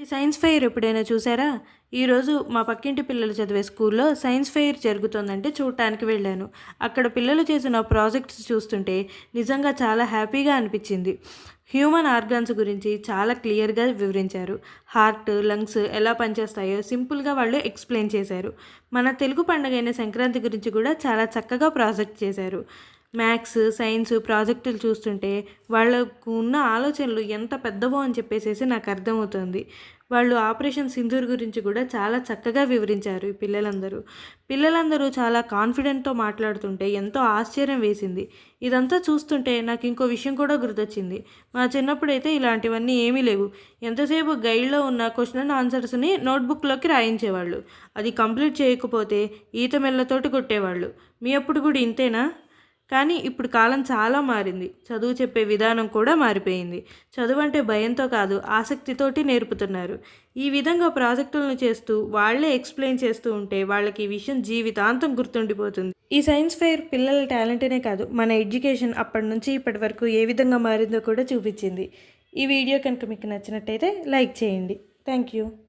ఈ science fair ఎప్పుడైనా చూసారా? ఈరోజు మా పక్కింటి పిల్లలు చదివే స్కూల్లో సైన్స్ ఫెయిర్ జరుగుతుందంటే చూడటానికి వెళ్ళాను. అక్కడ పిల్లలు చేసిన ప్రాజెక్ట్స్ చూస్తుంటే నిజంగా చాలా హ్యాపీగా అనిపించింది. హ్యూమన్ ఆర్గాన్స్ గురించి చాలా క్లియర్గా వివరించారు. హార్ట్ లంగ్స్ ఎలా పనిచేస్తాయో సింపుల్గా వాళ్ళు ఎక్స్ప్లెయిన్ చేశారు. మన తెలుగు పండుగైన సంక్రాంతి గురించి కూడా చాలా చక్కగా ప్రాజెక్ట్ చేశారు. మ్యాథ్స్ సైన్స్ ప్రాజెక్టులు చూస్తుంటే వాళ్ళకు ఉన్న ఆలోచనలు ఎంత పెద్దవో అని చెప్పేసేసి నాకు అర్థమవుతుంది. వాళ్ళు ఆపరేషన్ సింధూర్ గురించి కూడా చాలా చక్కగా వివరించారు ఈ పిల్లలందరూ. పిల్లలందరూ చాలా కాన్ఫిడెంట్తో మాట్లాడుతుంటే ఎంతో ఆశ్చర్యం వేసింది. ఇదంతా చూస్తుంటే నాకు ఇంకో విషయం కూడా గుర్తొచ్చింది. మా చిన్నప్పుడైతే ఇలాంటివన్నీ ఏమీ లేవు. ఎంతసేపు గైడ్లో ఉన్న క్వశ్చన్ అండ్ ఆన్సర్స్ని నోట్బుక్లోకి రాయించేవాళ్ళు. అది కంప్లీట్ చేయకపోతే ఈత మెల్లతోటి కొట్టేవాళ్ళు. మీ అప్పుడు కూడా ఇంతేనా? కానీ ఇప్పుడు కాలం చాలా మారింది. చదువు చెప్పే విధానం కూడా మారిపోయింది. చదువు అంటే భయంతో కాదు ఆసక్తితోటి నేర్పుతున్నారు. ఈ విధంగా ప్రాజెక్టులను చేస్తూ వాళ్ళే ఎక్స్ప్లెయిన్ చేస్తూ ఉంటే వాళ్ళకి ఈ విషయం జీవితాంతం గుర్తుండిపోతుంది. ఈ సైన్స్ ఫెయిర్ పిల్లల టాలెంట్నే కాదు మన ఎడ్యుకేషన్ అప్పటి నుంచి ఇప్పటి వరకు ఏ విధంగా మారిందో కూడా చూపించింది. ఈ వీడియో కనుక మీకు నచ్చినట్టయితే లైక్ చేయండి. Thank you.